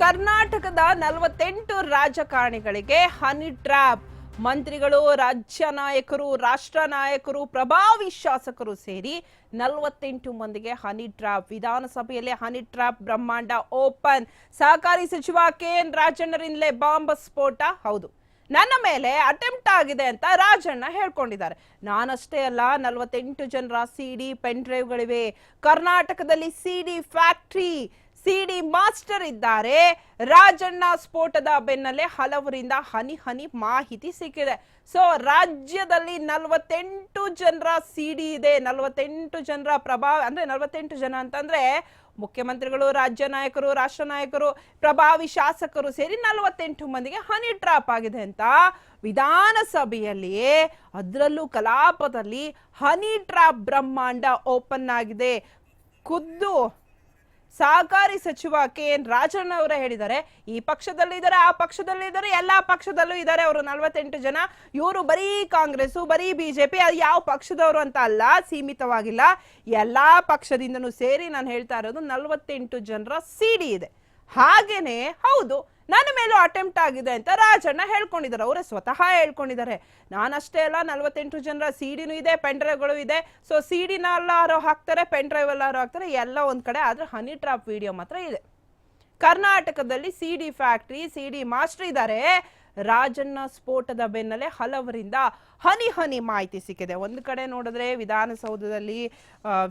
ಕರ್ನಾಟಕದ ನಲವತ್ತೆಂಟು ರಾಜಕಾರಣಿಗಳಿಗೆ ಹನಿ ಟ್ರ್ಯಾಪ್. ಮಂತ್ರಿಗಳು, ರಾಜ್ಯ ನಾಯಕರು, ರಾಷ್ಟ್ರ ನಾಯಕರು, ಪ್ರಭಾವಿ ಶಾಸಕರು ಸೇರಿ ನಲವತ್ತೆಂಟು ಮಂದಿಗೆ ಹನಿ ಟ್ರ್ಯಾಪ್. ವಿಧಾನಸಭೆಯಲ್ಲಿ ಹನಿ ಟ್ರ್ಯಾಪ್ ಬ್ರಹ್ಮಾಂಡ ಓಪನ್. ಸಹಕಾರಿ ಸಚಿವ ಕೆ ಎನ್ ರಾಜಣ್ಣರಿಂದಲೇ ಬಾಂಬ್ ಸ್ಫೋಟ. ಹೌದು, ನನ್ನ ಮೇಲೆ ಅಟೆಂಪ್ಟ್ ಆಗಿದೆ ಅಂತ ರಾಜಣ್ಣ ಹೇಳ್ಕೊಂಡಿದ್ದಾರೆ. ನಾನಷ್ಟೇ ಅಲ್ಲ, ನಲವತ್ತೆಂಟು ಜನರ ಸಿಡಿ ಪೆನ್ ಡ್ರೈವ್ಗಳಿವೆ. ಕರ್ನಾಟಕದಲ್ಲಿ ಸಿಡಿ ಫ್ಯಾಕ್ಟ್ರಿ ಸಿಡಿ ಮಾಸ್ಟರ್ ಇದ್ದಾರೆ. ರಾಜಣ್ಣ ಸ್ಫೋಟದ ಬೆನ್ನಲ್ಲೇ ಹಲವರಿಂದ ಹನಿ ಹನಿ ಮಾಹಿತಿ ಸಿಕ್ಕಿದೆ. ಸೊ, ರಾಜ್ಯದಲ್ಲಿ ನಲವತ್ತೆಂಟು ಜನರ ಸಿಡಿ ಇದೆ. ನಲವತ್ತೆಂಟು ಜನರ ಪ್ರಭಾವ ಅಂದ್ರೆ ನಲವತ್ತೆಂಟು ಜನ ಅಂತಂದ್ರೆ ಮುಖ್ಯಮಂತ್ರಿಗಳು, ರಾಜ್ಯ ನಾಯಕರು, ರಾಷ್ಟ್ರ ನಾಯಕರು, ಪ್ರಭಾವಿ ಶಾಸಕರು ಸೇರಿ ನಲವತ್ತೆಂಟು ಮಂದಿಗೆ ಹನಿ ಟ್ರಾಪ್ ಆಗಿದೆ ಅಂತ ವಿಧಾನಸಭೆಯಲ್ಲಿಯೇ ಅದರಲ್ಲೂ ಕಲಾಪದಲ್ಲಿ ಹನಿ ಟ್ರಾಪ್ ಬ್ರಹ್ಮಾಂಡ ಓಪನ್ ಆಗಿದೆ. ಖುದ್ದು ಸಹಕಾರಿ ಸಚಿವ ಕೆ ಎನ್ ರಾಜಣ್ಣ ಅವರೇ ಹೇಳಿದ್ದಾರೆ. ಈ ಪಕ್ಷದಲ್ಲಿ ಇದ್ದಾರೆ, ಆ ಪಕ್ಷದಲ್ಲಿ ಇದ್ದಾರೆ, ಎಲ್ಲಾ ಪಕ್ಷದಲ್ಲೂ ಇದ್ದಾರೆ ಅವರು. ನಲವತ್ತೆಂಟು ಜನ. ಇವರು ಬರೀ ಕಾಂಗ್ರೆಸ್ ಬರೀ ಬಿಜೆಪಿ, ಅದು ಯಾವ ಪಕ್ಷದವರು ಅಂತ ಅಲ್ಲ, ಸೀಮಿತವಾಗಿಲ್ಲ. ಎಲ್ಲಾ ಪಕ್ಷದಿಂದನೂ ಸೇರಿ ನಾನು ಹೇಳ್ತಾ ಇರೋದು ನಲವತ್ತೆಂಟು ಜನರ ಸಿಡಿ ಇದೆ. ಹಾಗೇನೆ, ಹೌದು ನನ್ನ ಮೇಲೂ ಅಟೆಂಪ್ಟ್ ಆಗಿದೆ ಅಂತ ರಾಜಣ್ಣ ಹೇಳ್ಕೊಂಡಿದ್ದಾರೆ. ಅವರೇ ಸ್ವತಃ ಹೇಳ್ಕೊಂಡಿದ್ದಾರೆ. ನಾನಷ್ಟೇ ಅಲ್ಲ, ನಲವತ್ತೆಂಟು ಜನರ ಸಿಡಿನೂ ಇದೆ ಪೆನ್ ಡ್ರೈವ್ಗಳು ಇದೆ. ಸೊ ಸಿಡಿನ ಎಲ್ಲಾರು ಹಾಕ್ತಾರೆ ಪೆನ್ ಡ್ರೈವ್ ಎಲ್ಲಾರು ಹಾಕ್ತಾರೆ, ಎಲ್ಲ ಒಂದು ಕಡೆ. ಆದರೆ ಹನಿ ಟ್ರಾಪ್ ವಿಡಿಯೋ ಮಾತ್ರ ಇದೆ. ಕರ್ನಾಟಕದಲ್ಲಿ C D factory CD master ಇದ್ದಾರೆ. ರಾಜಣ್ಣ ಸ್ಫೋಟದ ಬೆನ್ನಲ್ಲೇ ಹಲವರಿಂದ ಹನಿ ಹನಿ ಮಾಹಿತಿ ಸಿಕ್ಕಿದೆ. ಒಂದು ಕಡೆ ನೋಡಿದ್ರೆ ವಿಧಾನಸೌಧದಲ್ಲಿ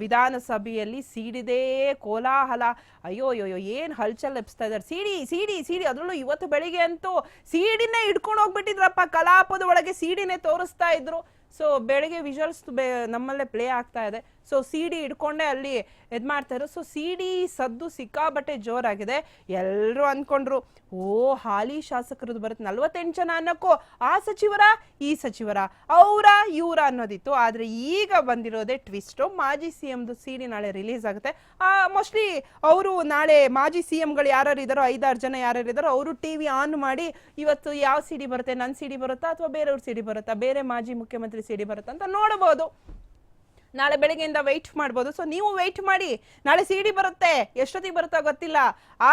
ವಿಧಾನಸಭೆಯಲ್ಲಿ ಸಿಡಿದೇ ಕೋಲಾಹಲ. ಅಯ್ಯೋ ಅಯ್ಯೋ ಏನು ಹಲ್ಚಲ್ ಎಪ್ಸ್ತಾ ಇದ್ದಾರೆ. CD CD CD. ಅದರಲ್ಲೂ ಇವತ್ತು ಬೆಳಿಗ್ಗೆ ಅಂತೂ ಸೀಡಿನೇ ಇಟ್ಕೊಂಡು ಹೋಗ್ಬಿಟ್ಟಿದ್ರಪ್ಪ. ಕಲಾಪದ ಒಳಗೆ ಸೀಡಿನೇ ತೋರಿಸ್ತಾ ಇದ್ರು. ಸೊ ಬೆಳಗ್ಗೆ ವಿಜುವಲ್ಸ್ ನಮ್ಮಲ್ಲೇ ಪ್ಲೇ ಆಗ್ತಾ ಇದೆ. ಸೊ ಸಿ ಡಿ ಹಿಡ್ಕೊಂಡೆ ಅಲ್ಲಿ ಇದು ಮಾಡ್ತಾ ಇದ್ರು. ಸೊ ಸಿ ಡಿ ಸದ್ದು ಸಿಕ್ಕಾಬಟ್ಟೆ ಜೋರಾಗಿದೆ. ಎಲ್ಲರೂ ಅಂದ್ಕೊಂಡ್ರು ಓ, ಹಾಲಿ ಶಾಸಕರದ್ದು ಬರುತ್ತೆ. ನಲ್ವತ್ತೆಂಟು ಜನ ಅನ್ನೋಕ್ಕೂ ಆ ಸಚಿವರ, ಈ ಸಚಿವರ? ಅವರ, ಇವರ ಅನ್ನೋದಿತ್ತು. ಆದರೆ ಈಗ ಬಂದಿರೋದೇ ಟ್ವಿಸ್ಟು. ಮಾಜಿ ಸಿ ಎಮ್ದು ಸಿ ಡಿ ನಾಳೆ ರಿಲೀಸ್ ಆಗುತ್ತೆ. ಮೋಸ್ಟ್ಲಿ ಅವರು ನಾಳೆ ಮಾಜಿ ಸಿ ಎಮ್ಗಳು ಯಾರ್ಯಾರು ಇದ್ದಾರೋ ಐದಾರು ಜನ ಯಾರ್ಯಾರು ಇದ್ದಾರೋ ಅವರು ಟಿ ವಿ ಆನ್ ಮಾಡಿ ಇವತ್ತು ಯಾವ ಸಿ ಡಿ ಬರುತ್ತೆ? ನನ್ನ ಸಿ ಡಿ ಬರುತ್ತಾ ಅಥವಾ ಬೇರೆಯವ್ರ ಸಿ ಡಿ ಬರುತ್ತಾ? ಬೇರೆ ಮಾಜಿ ಮುಖ್ಯಮಂತ್ರಿ ಸಿ ಡಿ ಬರುತ್ತಾ ಅಂತ ನೋಡಬಹುದು. ನಾಳೆ ಬೆಳಗ್ಗೆಯಿಂದ ವೆಯ್ಟ್ ಮಾಡ್ಬೋದು. ಸೊ ನೀವು ವೆಯ್ಟ್ ಮಾಡಿ. ನಾಳೆ ಸಿ ಡಿ ಬರುತ್ತೆ. ಎಷ್ಟೊತ್ತಿಗೆ ಬರುತ್ತೋ ಗೊತ್ತಿಲ್ಲ.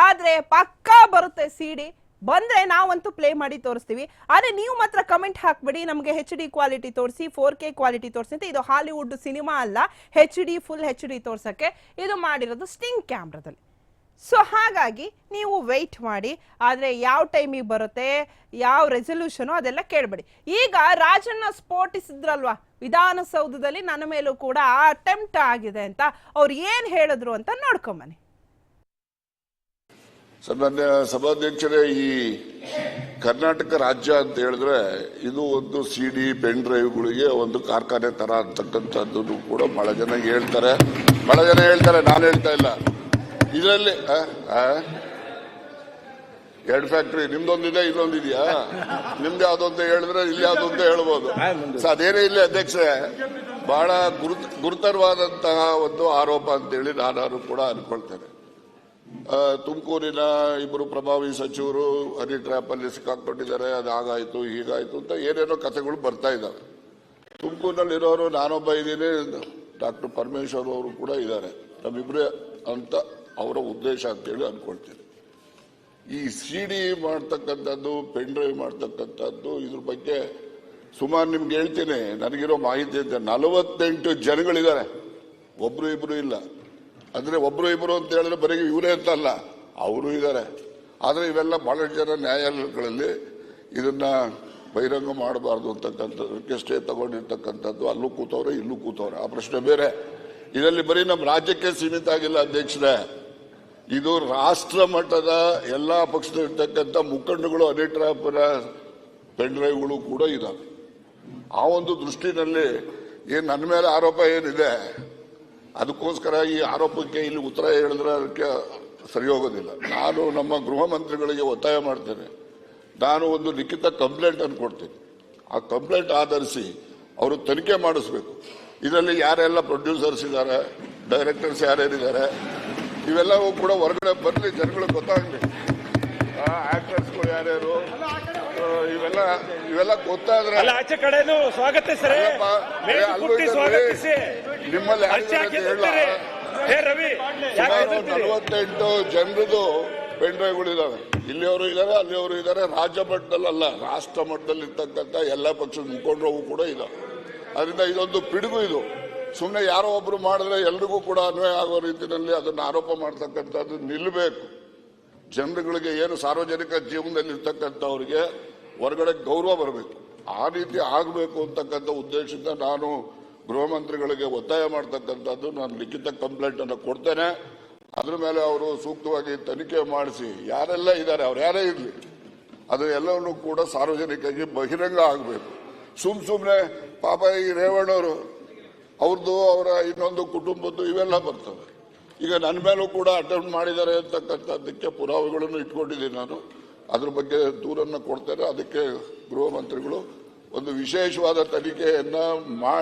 ಆದರೆ ಪಕ್ಕಾ ಬರುತ್ತೆ ಸಿ ಡಿ ಬಂದರೆ ನಾವಂತೂ ಪ್ಲೇ ಮಾಡಿ ತೋರಿಸ್ತೀವಿ. ಆದರೆ ನೀವು ಮಾತ್ರ ಕಮೆಂಟ್ ಹಾಕ್ಬಿಡಿ. ನಮಗೆ ಹೆಚ್ ಡಿ ಕ್ವಾಲಿಟಿ ತೋರಿಸಿ ಫೋರ್ ಕೆ ಕ್ವಾಲಿಟಿ ತೋರಿಸಿ ಅಂತ. ಇದು ಹಾಲಿವುಡ್ ಸಿನಿಮಾ ಅಲ್ಲ. H D full H D ತೋರ್ಸೋಕ್ಕೆ ಇದು ಮಾಡಿರೋದು ಸ್ಟಿಂಗ್ ಕ್ಯಾಮ್ರಾದಲ್ಲಿ ಸೊ ಹಾಗಾಗಿ ನೀವು ವೆಯ್ಟ್ ಮಾಡಿ. ಆದರೆ ಯಾವ ಟೈಮಿಗೆ ಬರುತ್ತೆ, ಯಾವ ರೆಸೊಲ್ಯೂಷನು ಅದೆಲ್ಲ ಕೇಳಬೇಡಿ. ಈಗ ರಾಜಣ್ಣ ಸ್ಫೋಟಿಸಿದ್ರಲ್ವಾ ವಿಧಾನಸೌಧದಲ್ಲಿ ನನ್ನ ಮೇಲೂ ಕೂಡ ಅಟೆಂಪ್ಟ್ ಆಗಿದೆ ಅಂತ ಅವ್ರು ಏನು ಹೇಳಿದ್ರು ಅಂತ ನೋಡ್ಕೊಂಬನ್ನಿ. ನನ್ನ ಸಭಾಧ್ಯಕ್ಷರೇ, ಈ ಕರ್ನಾಟಕ ರಾಜ್ಯ ಅಂತ ಹೇಳಿದ್ರೆ ಇದು ಒಂದು ಸಿ ಡಿ ಪೆನ್ ಡ್ರೈವ್ಗಳಿಗೆ ಒಂದು ಕಾರ್ಖಾನೆ ತರ ಅಂತಕ್ಕಂಥದ್ದು ಕೂಡ ಬಹಳ ಜನ ಹೇಳ್ತಾರೆ. ಬಹಳ ಜನ ಹೇಳ್ತಾರೆ, ನಾನು ಹೇಳ್ತಾ ಇಲ್ಲ. ಇದರಲ್ಲಿ ಎರಡು ಫ್ಯಾಕ್ಟ್ರಿ ನಿಮ್ದೊಂದಿದೆ ಇದೊಂದಿದೆಯಾ ನಿಮ್ದು ಯಾವ್ದು ಅಂತ ಹೇಳಿದ್ರೆ ಇಲ್ಲಿ ಯಾವ್ದು ಅಂತ ಹೇಳ್ಬೋದು ಅದೇನೇ ಇಲ್ಲ ಅಧ್ಯಕ್ಷೆ ಬಹಳ ಗುರುತ, ಗುರುತರವಾದಂತಹ ಒಂದು ಆರೋಪ ಅಂತೇಳಿ ನಾನು ಕೂಡ ಅನ್ಕೊಳ್ತೇನೆ. ತುಮಕೂರಿನ ಇಬ್ಬರು ಪ್ರಭಾವಿ ಸಚಿವರು ಹನಿ ಟ್ರ್ಯಾಪ್ ಅಲ್ಲಿ ಸಿಕ್ಕಾಕೊಂಡಿದ್ದಾರೆ ಅದು ಹಾಗಾಯ್ತು ಹೀಗಾಯ್ತು ಅಂತ ಏನೇನೋ ಕಥೆಗಳು ಬರ್ತಾ ಇದ್ದಾವೆ. ತುಮಕೂರಿನಲ್ಲಿರೋರು ನಾನೊಬ್ಬ ಇದ್ದೀನಿ, ಡಾಕ್ಟರ್ ಪರಮೇಶ್ವರ್ ಅವರು ಕೂಡ ಇದ್ದಾರೆ. ನಮ್ಮಿಬ್ಬರೇ ಅಂತ ಅವರ ಉದ್ದೇಶ ಅಂತೇಳಿ ಅನ್ಕೊಳ್ತೀನಿ. ಈ ಸಿ ಡಿ ಮಾಡ್ತಕ್ಕಂಥದ್ದು, ಪೆನ್ ಡ್ರೈವ್ ಮಾಡ್ತಕ್ಕಂಥದ್ದು, ಇದ್ರ ಬಗ್ಗೆ ಸುಮಾರು ನಿಮ್ಗೆ ಹೇಳ್ತೀನಿ. ನನಗಿರೋ ಮಾಹಿತಿ ಅಂತ ನಲವತ್ತೆಂಟು ಜನಗಳಿದ್ದಾರೆ. ಒಬ್ರು ಇಬ್ರು ಇಲ್ಲ. ಅಂದ್ರೆ ಒಬ್ರು ಇಬ್ರು ಅಂತ ಹೇಳಿದ್ರೆ ಬರೀ ಇವರೇ ಅಂತಲ್ಲ ಅವರು ಇದ್ದಾರೆ. ಆದ್ರೆ ಇವೆಲ್ಲ ಬಹಳಷ್ಟು ಜನ ನ್ಯಾಯಾಲಯಗಳಲ್ಲಿ ಇದನ್ನ ಬಹಿರಂಗ ಮಾಡಬಾರ್ದು ಅಂತಕ್ಕಂಥದ್ದಕ್ಕೆ ಸ್ಟೇ ತಗೊಂಡಿರ್ತಕ್ಕಂಥದ್ದು. ಅಲ್ಲೂ ಕೂತವ್ರೆ, ಇಲ್ಲೂ ಕೂತವ್ರೆ. ಆ ಪ್ರಶ್ನೆ ಬೇರೆ. ಇದರಲ್ಲಿ ಬರೀ ನಮ್ಮ ರಾಜ್ಯಕ್ಕೆ ಸೀಮಿತ ಆಗಿಲ್ಲ, ಅಧ್ಯಕ್ಷರೇ. ಇದು ರಾಷ್ಟ್ರ ಮಟ್ಟದ ಎಲ್ಲಾ ಪಕ್ಷದಲ್ಲಿರ್ತಕ್ಕಂಥ ಮುಖಂಡಗಳು ಅನಿಟ್ರಾಪರ ಪೆನ್ ಡ್ರೈವ್ಗಳು ಕೂಡ ಇದ್ದಾವೆ ಆ ಒಂದು ದೃಷ್ಟಿನಲ್ಲಿ ಏನು ನನ್ನ ಮೇಲೆ ಆರೋಪ ಏನಿದೆ, ಅದಕ್ಕೋಸ್ಕರ ಈ ಆರೋಪಕ್ಕೆ ಇಲ್ಲಿ ಉತ್ತರ ಹೇಳಿದ್ರೆ ಅದಕ್ಕೆ ಸರಿ ಹೋಗೋದಿಲ್ಲ. ನಾನು ನಮ್ಮ ಗೃಹ ಮಂತ್ರಿಗಳಿಗೆ ಒತ್ತಾಯ ಮಾಡ್ತೇನೆ. ನಾನು ಒಂದು ಲಿಖಿತ ಕಂಪ್ಲೇಂಟ್ ಅನ್ನು ಕೊಡ್ತೀನಿ. ಆ ಕಂಪ್ಲೇಂಟ್ ಆಧರಿಸಿ ಅವರು ತನಿಖೆ ಮಾಡಿಸ್ಬೇಕು. ಇದರಲ್ಲಿ ಯಾರೆಲ್ಲ ಪ್ರೊಡ್ಯೂಸರ್ಸ್ ಇದ್ದಾರೆ, ಡೈರೆಕ್ಟರ್ಸ್ ಯಾರ್ಯಾರಿದ್ದಾರೆ ಇವೆಲ್ಲವೂ ಕೂಡ ಹೊರಗಡೆ ಬರಲಿ ಜನಗಳು ಗೊತ್ತಾಗಲಿ ಆಕ್ಟರ್ಸ್ಗಳು ಯಾರ್ಯಾರು? ಇವೆಲ್ಲ ಇವೆಲ್ಲ ಗೊತ್ತಾದ್ರೆ ಆಚೆ ಕಡೆನು ಸ್ವಾಗತ ಸರ್. ನಿಮ್ಮಲ್ಲಿ ರವಿ? ನಲವತ್ತೆಂಟು ಜನರದು ಪೆನ್ ಡ್ರೈವ್ಗಳಿದಾವೆ ಇಲ್ಲಿಯವರು ಇದ್ದಾರೆ ಅಲ್ಲಿಯವರು ಇದ್ದಾರೆ ರಾಜ್ಯ ಮಟ್ಟದಲ್ಲಲ್ಲ ರಾಷ್ಟ್ರ ಮಟ್ಟದಲ್ಲಿ ಇರ್ತಕ್ಕಂಥ ಎಲ್ಲ ಪಕ್ಷದ ಮುಖಂಡರು ಕೂಡ ಇದಾವೆ. ಅದರಿಂದ ಇದೊಂದು ಪಿಡುಗು ಇದು. ಸುಮ್ಮನೆ ಯಾರೋ ಒಬ್ರು ಮಾಡಿದ್ರೆ ಎಲ್ರಿಗೂ ಕೂಡ ಅನ್ವಯ ಆಗೋ ರೀತಿಯಲ್ಲಿ ಅದನ್ನು ಆರೋಪ ಮಾಡ್ತಕ್ಕಂಥದ್ದು ನಿಲ್ಲಬೇಕು ಜನರುಗಳಿಗೆ ಏನು ಸಾರ್ವಜನಿಕ ಜೀವನದಲ್ಲಿ ಇರ್ತಕ್ಕಂಥವ್ರಿಗೆ ಹೊರಗಡೆ ಗೌರವ ಬರಬೇಕು. ಆ ರೀತಿ ಆಗಬೇಕು ಅಂತಕ್ಕಂಥ ಉದ್ದೇಶದಿಂದ ನಾನು ಗೃಹ ಮಂತ್ರಿಗಳಿಗೆ ಒತ್ತಾಯ ಮಾಡ್ತಕ್ಕಂಥದ್ದು ನಾನು ಲಿಖಿತ ಕಂಪ್ಲೇಂಟ್ ಅನ್ನು ಕೊಡ್ತೇನೆ. ಅದ್ರ ಮೇಲೆ ಅವರು ಸೂಕ್ತವಾಗಿ ತನಿಖೆ ಮಾಡಿಸಿ. ಯಾರೆಲ್ಲ ಇದ್ದಾರೆ, ಅವ್ರು ಯಾರೇ ಇರಲಿ, ಅದು ಎಲ್ಲವನ್ನೂ ಕೂಡ ಸಾರ್ವಜನಿಕವಾಗಿ ಬಹಿರಂಗ ಆಗಬೇಕು. ಸುಮ್ ಸುಮ್ಮನೆ ಪಾಪ ಈ ರೇವಣ್ಣವರು ಅವ್ರದ್ದು ಅವರ ಇನ್ನೊಂದು ಕುಟುಂಬದ್ದು ಇವೆಲ್ಲ ಬರ್ತವೆ. ಈಗ ನನ್ನ ಮೇಲೂ ಕೂಡ ಅಟೆಂಪ್ಟ್ ಮಾಡಿದ್ದಾರೆ ಅಂತಕ್ಕಂಥದ್ದಕ್ಕೆ ಪುರಾವೆಗಳನ್ನು ಇಟ್ಕೊಂಡಿದ್ದೀನಿ ನಾನು. ಅದ್ರ ಬಗ್ಗೆ ದೂರನ್ನು ಕೊಡ್ತಾರೆ ಅದಕ್ಕೆ ಗೃಹ ಮಂತ್ರಿಗಳು ಒಂದು ವಿಶೇಷವಾದ ತನಿಖೆಯನ್ನು ಮಾಡಿ